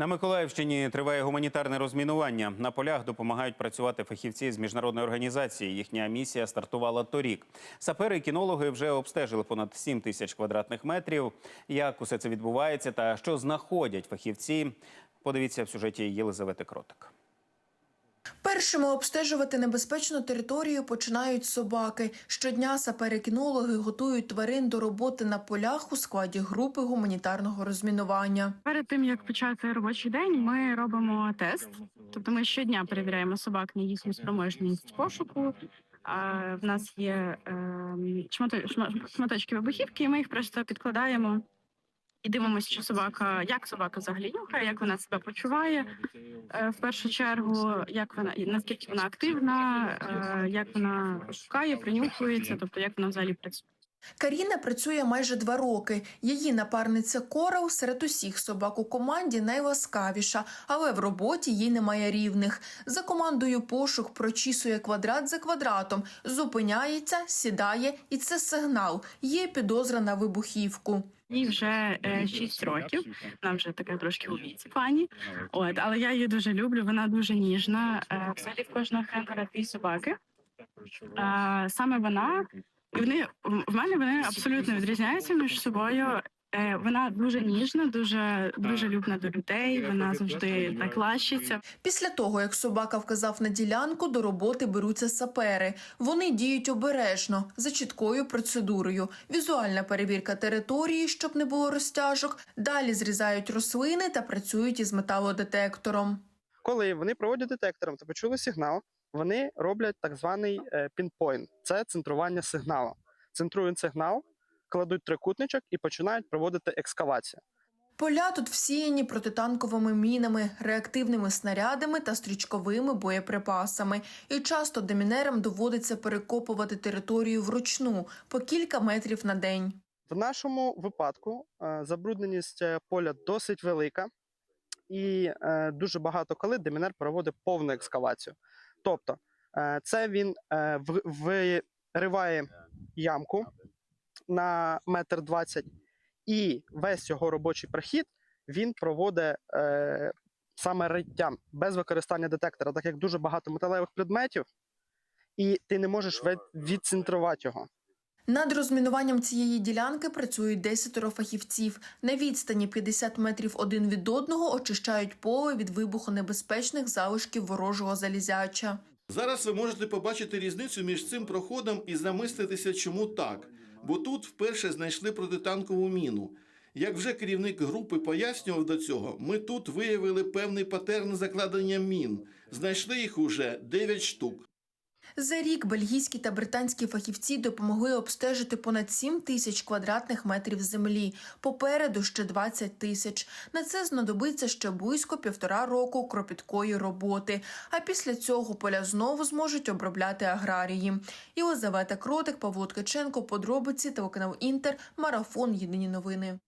На Миколаївщині триває гуманітарне розмінування. На полях допомагають працювати фахівці з міжнародної організації. Їхня місія стартувала торік. Сапери і кінологи вже обстежили понад 7 тисяч квадратних метрів. Як усе це відбувається та що знаходять фахівці? Подивіться в сюжеті Єлизавети Кротик. Першими обстежувати небезпечну територію починають собаки. Щодня сапери-кінологи готують тварин до роботи на полях у складі групи гуманітарного розмінування. Перед тим як почати робочий день, ми робимо тест. Тобто ми щодня перевіряємо собак на їхню спроможність пошуку. А в нас є е, шматочки вибухівки, і ми їх просто підкладаємо і дивимося, що собака, як собака взагалі нюхає, як вона себе почуває. Е, в першу чергу, як вона наскільки вона активна, е, як вона шукає, принюхується, тобто як вона взагалі працює. Каріна працює майже два роки. Її напарниця Корал серед усіх собак у команді найласкавіша, але в роботі їй немає рівних. За командою пошук прочісує квадрат за квадратом, зупиняється, сідає, і це сигнал. Є підозра на вибухівку. Їй вже е, 6 років. Вона вже така трошки у віці пані. От, але я її дуже люблю. Вона дуже ніжна. Е, взагалі в кожного хендера дві собаки. Е, саме вона і вони в мене вони абсолютно відрізняються між собою. Е, вона дуже ніжна, дуже дружелюбна до людей. Вона завжди так лащиться. Після того, як собака вказав на ділянку, до роботи беруться сапери. Вони діють обережно, за чіткою процедурою. Візуальна перевірка території, щоб не було розтяжок. Далі зрізають рослини та працюють із металодетектором. Коли вони проводять детектором та почули сигнал, вони роблять так званий е, пінпойнт. Це центрування сигналу. Центрують сигнал, кладуть трикутничок і починають проводити екскавацію. Поля тут всіяні протитанковими мінами, реактивними снарядами та стрічковими боєприпасами. І часто демінерам доводиться перекопувати територію вручну по кілька метрів на день. В нашому випадку е, забрудненість е, поля досить велика, і дуже багато коли демінер проводить повну екскавацію. Тобто, е, це він е, вириває ямку на метр двадцять, і весь його робочий прохід він проводить е, саме риттям без використання детектора, так як дуже багато металевих предметів, і ти не можеш відцентрувати його. Над розмінуванням цієї ділянки працюють десятеро фахівців. На відстані 50 метрів один від одного очищають поле від вибухонебезпечних залишків ворожого залізяча. Зараз ви можете побачити різницю між цим проходом і замислитися, чому так. Бо тут вперше знайшли протитанкову міну. Як вже керівник групи пояснював до цього, ми тут виявили певний патерн закладення мін. Знайшли їх уже 9 штук. За рік бельгійські та британські фахівці допомогли обстежити понад 7 тисяч квадратних метрів землі. Попереду ще 20 тисяч. На це знадобиться ще близько півтора року кропіткої роботи. А після цього поля знову зможуть обробляти аграрії. Єлизавета Кротик, Павло Ткаченко, подробиці, телеканал Інтер, марафон. Єдині новини.